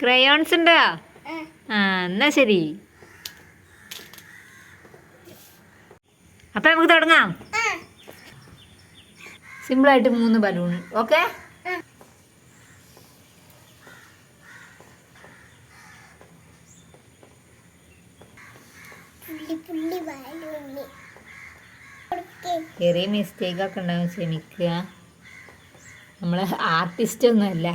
Crayons ഉണ്ടോ ആ എന്നാ ശരി. അപ്പൊ നമുക്ക് തുടങ്ങാം. സിമ്പിൾ ആയിട്ട് മൂന്ന് ബലൂൺ ഓക്കെ? ചെറിയ മിസ്റ്റേക്ക് ഒക്കെ ഉണ്ടാവും ക്ഷമിക്കുക. നമ്മൾ ആർട്ടിസ്റ്റ് ഒന്നുമല്ല.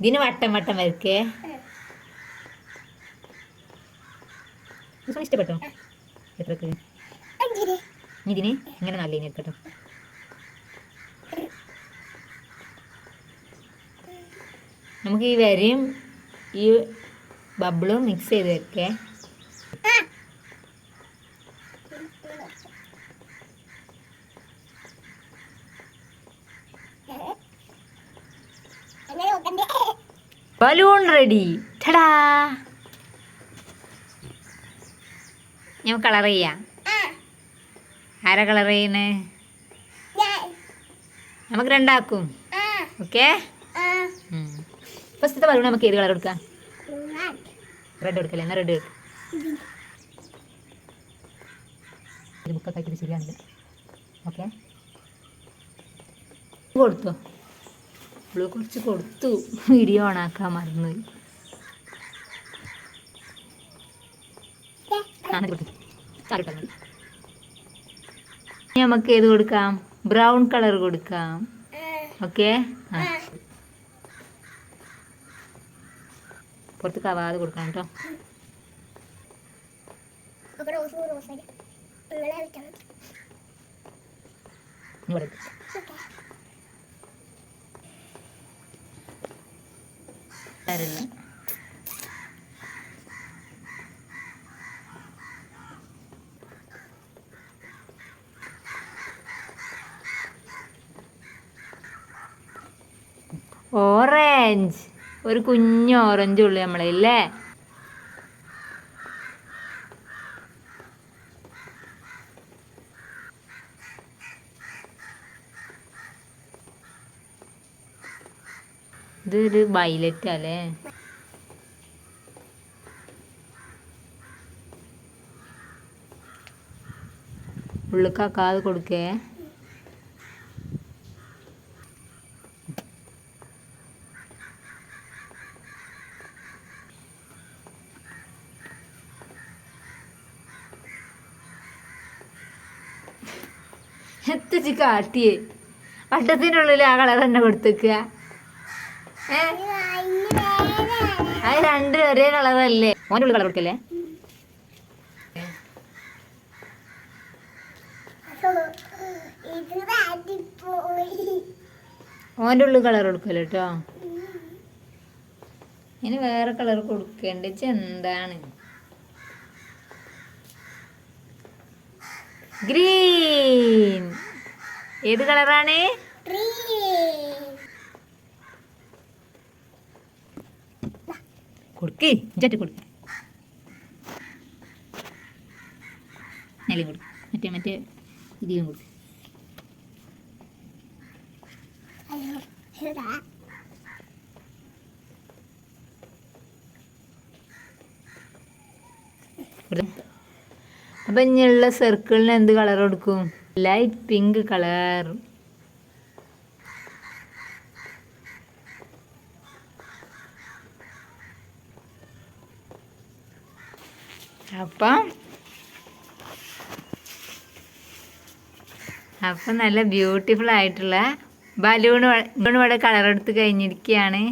ഇതിന് വട്ടം വട്ടം വരക്കേ ഇഷ്ടപ്പെട്ടോ? എത്രക്ക്? ഇതിന് ഇങ്ങനെ നല്ല ഇനി എടുക്കട്ടോ. നമുക്ക് ഈ വരയും ഈ ബബിളും മിക്സ് ചെയ്ത് വെക്കേ ബലൂൺ റെഡി. ടടാ. ഞാൻ കളർ ചെയ്യാം. ആരാ കളർ ചെയ്യണേ നമുക്ക് രണ്ടാക്കും. ഓക്കെ? ഫസ്റ്റ് ഫസ്റ്റത്തെ ബലൂൺ നമുക്ക് ഏത് കളർ എടുക്കാം റെഡ് കൊടുക്കല്ലേ? എന്നാ റെഡ് എടുക്കാം ഒരു ബുക്കൊക്കെ ആക്കിയിട്ട് ശരിയാണില്ല ഓക്കെ? കൊടുത്തോ? ബ്ലൂ കുറച്ച് കൊടുത്തു. വീഡിയോ ഓണാക്കാൻ മറന്നു. ആ, കൊടുക്ക്. ചാറ് ഇട്ടാ ഇനി നമുക്ക് ഏത് കൊടുക്കാം? ബ്രൗൺ കളർ കൊടുക്കാം. ഓക്കെ? പുറത്ത് കവാതെ കൊടുക്കണം കേട്ടോ. ഇവിടെ ഇട്. ഓറഞ്ച് ഒരു കുഞ്ഞ് ഓറഞ്ച് ഉള്ളു നമ്മളെ ഇല്ലേ ഇതൊരു വയലറ്റ് അല്ലേ ഉള്ളിക്കാക്കാതെ കൊടുക്കേ എത്തിച്ച് കാട്ടിയേ വട്ടത്തിനുള്ളിൽ ആ കളർ തന്നെ കൊടുത്തേക്കുക ഏ അത് രണ്ടും ഒരേ കളറല്ലേ? മോന്റെ ഉള്ളിൽ കളർ കൊടുക്കല്ലേ? ഓന്റെ ഉള്ളിൽ കളർ കൊടുക്കല്ലോ കേട്ടോ ഇനി വേറെ കളർ കൊടുക്കേണ്ട. എന്താണ്? ഗ്രീൻ. ഏത് കളറാണ്? കൊടുക്ക്. ഇഞ്ചാറ്റ് കൊടുക്ക്. നിലയും കൊടുക്ക്. മറ്റേ മറ്റേ ഇതിലും കൊടുക്ക്. അപ്പൊ ഇനിയുള്ള സർക്കിളിന് എന്ത് കളർ കൊടുക്കും? ലൈറ്റ് പിങ്ക് കളർ അപ്പം അപ്പം നല്ല ബ്യൂട്ടിഫുൾ ആയിട്ടുള്ള ബലൂൺ ബലൂൺ ഇവിടെ കളർ എടുത്ത് കഴിഞ്ഞിരിക്കുകയാണ്.